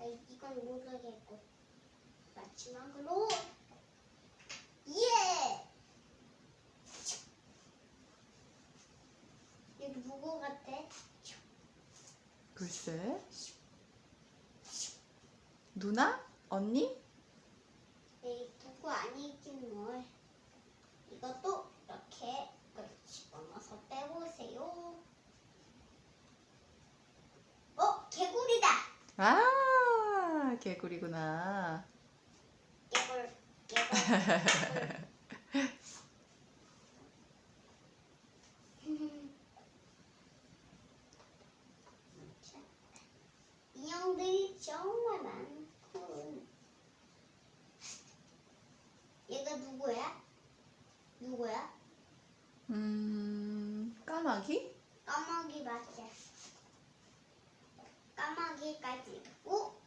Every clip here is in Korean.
아, 이건 모르겠고 마지막으로 예. 여기 누구 같아? 글쎄. 누나? 언니? 에이 누구 아니긴 뭘. 이것도 이렇게 이걸 집어넣어서 빼보세요. 어 개구리다. 아, 개구리구나. 개굴 개굴. 자, 인형들이 정말 많군. 얘가 누구야? 누구야? 음, 까마귀? 까마귀 맞아. 까마귀까지 있고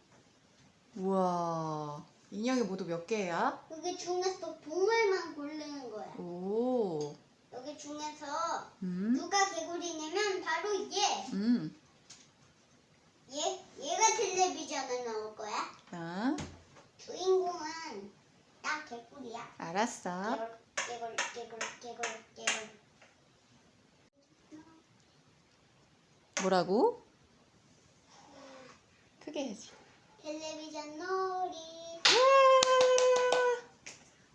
우와. 인형이 모두 몇 개야? 여기 중에서 동물만 고르는 거야. 오. 여기 중에서 음, 누가 개구리냐면 바로 얘. 음. 얘 얘가 텔레비전에 나올 거야. 아, 주인공은 딱 개구리야. 알았어. 개굴 개굴 개굴 개굴. 뭐라고? 크게 해야지. 텔레비전 놀이.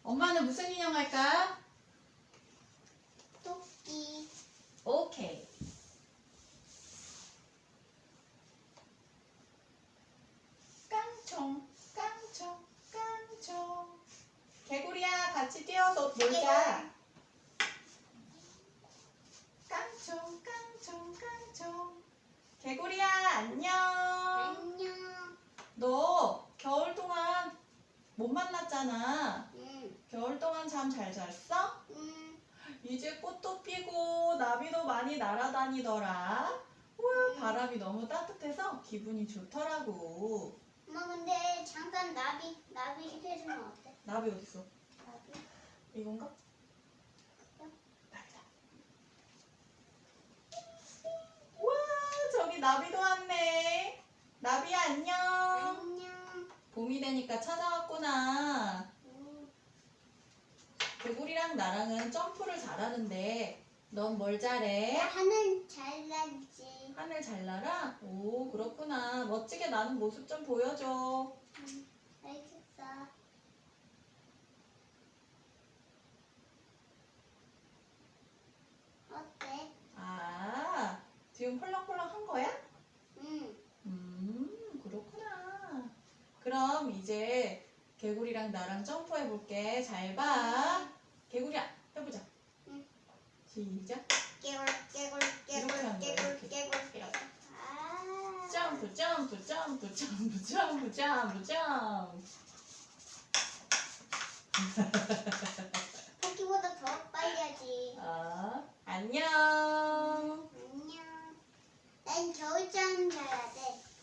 엄마는 무슨 인형 할까? 토끼. 오케이. 깡총, 깡총, 깡총. 개구리야, 같이 뛰어서 놀자. 깡총, 깡총, 깡총. 개구리야, 안녕. 안녕. 너 겨울 동안 못 만났잖아. 응. 겨울 동안 잠 잘 잤어? 응. 이제 꽃도 피고 나비도 많이 날아다니더라. 우와, 바람이 너무 따뜻해서 기분이 좋더라고. 엄마 근데 잠깐 나비 나비 해주면 어때? 나비 어딨어? 이건가? 맞아. 우와, 저기 나비도 왔네. 나비야, 안녕. 안녕. 봄이 되니까 찾아왔구나. 응. 개구리랑 나랑은 점프를 잘하는데 넌뭘나 잘해? 하늘 잘 날지. 하늘 잘 날아? 오, 그렇구나. 멋지게 나는 모습 좀 보여줘. 응. 알겠어. 어때? 아, 지금 펄럭펄럭 한 거야? 응. 음, 그렇구나. 그럼 이제 개구리랑 나랑 점프해 볼게. 잘 봐. 개구리야, 해보자. 응. 시작. 깨굴 깨굴 깨굴 깨굴. 깨굴. 점프, 점프, 점프, 점프, 점프, 점프, 점프. 토끼보다 더 빨리 하지. 어, 안녕. 안녕. 난 겨울잠 자야 돼.